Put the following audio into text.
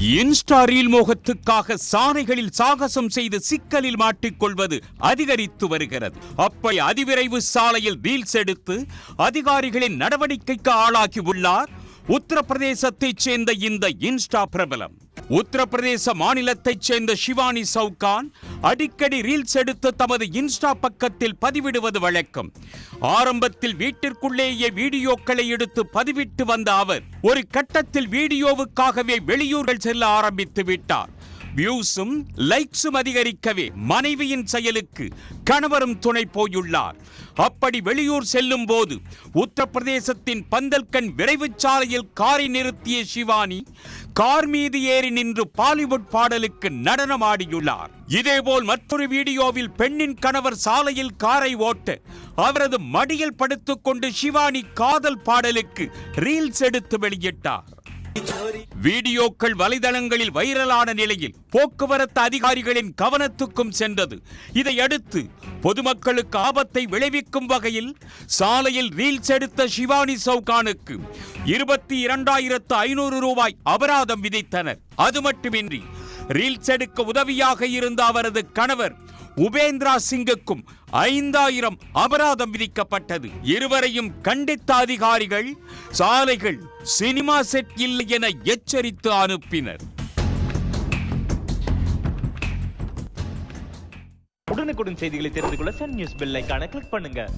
Insta reel மோகத்துக்காக சாலைகளில் சாகசம் செய்து சிக்கலில் மாட்டிக்கொள்வது அதிகரித்து வருகிறது. அப்படி அதிவிரைவு சாலையில் ரீல்ஸ் எடுத்து அதிகாரிகளின் நடவடிக்கைக்கு ஆளாகி உள்ளார் உத்தரப்பிரதேசத்தைச் சேர்ந்த இந்த இன்ஸ்டா பிரபலம். உத்தரப்பிரதேச மாநிலத்தைச் சேர்ந்த ஷிவானி சவுகான் அடிக்கடி ரீல்ஸ் எடுத்து தமது இன்ஸ்டா பக்கத்தில் பதிவிடுவது வழக்கம். ஆரம்பத்தில் வீட்டிற்குள்ளேயே வீடியோக்களை எடுத்து பதிவிட்டு வந்த அவர் ஒரு கட்டத்தில் வீடியோவுக்காகவே வெளியூர்கள் செல்ல ஆரம்பித்து விட்டார். வியூஸும் லைக்ஸும் அதிகரிக்கவே மனைவியின் செயலுக்கு கணவரும் துணை போயுள்ளார். அப்படி வெளியூர் செல்லும் போது உத்தரப்பிரதேசத்தின் பந்தல்கண் விரைவு சாலையில் காரை நிறுத்திய சிவானி கார் மீது ஏறி நின்று பாலிவுட் பாடலுக்கு நடனமாடியுள்ளார். இதேபோல் மற்றொரு வீடியோவில் பெண்ணின் கணவர் சாலையில் காரை ஓட்ட அவரது மடியில் படுத்துக்கொண்டு சிவானி காதல் பாடலுக்கு ரீல்ஸ் எடுத்து வெளியிட்டார். வீடியோக்கள் வலைதளங்களில் வைரலான நிலையில் போக்குவரத்து அதிகாரிகளின் கவனத்துக்கும் சென்றது. இதையடுத்து பொதுமக்களுக்கு ஆபத்தை விளைவிக்கும் வகையில் சாலையில் ரீல்ஸ் எடுத்த சிவானி சவுகானுக்கு இருபத்தி இரண்டாயிரத்து ஐநூறு ரூபாய் அபராதம் விதித்தனர். அது மட்டுமின்றி ரீல்ஸ் எடுக்க உதவியாக இருந்த அவரது கணவர் உபேந்திரா சிங்குக்கும் ஐந்தாயிரம் அபராதம் விதிக்கப்பட்டது. இருவரையும் கண்டித்த அதிகாரிகள் சாலைகள் சினிமா செட் இல்லை என எச்சரித்து அனுப்பினர். உடனுக்குடன் செய்திகளை தெரிந்து கொள்ள சன் நியூஸ் பெல் கிளிக் பண்ணுங்க.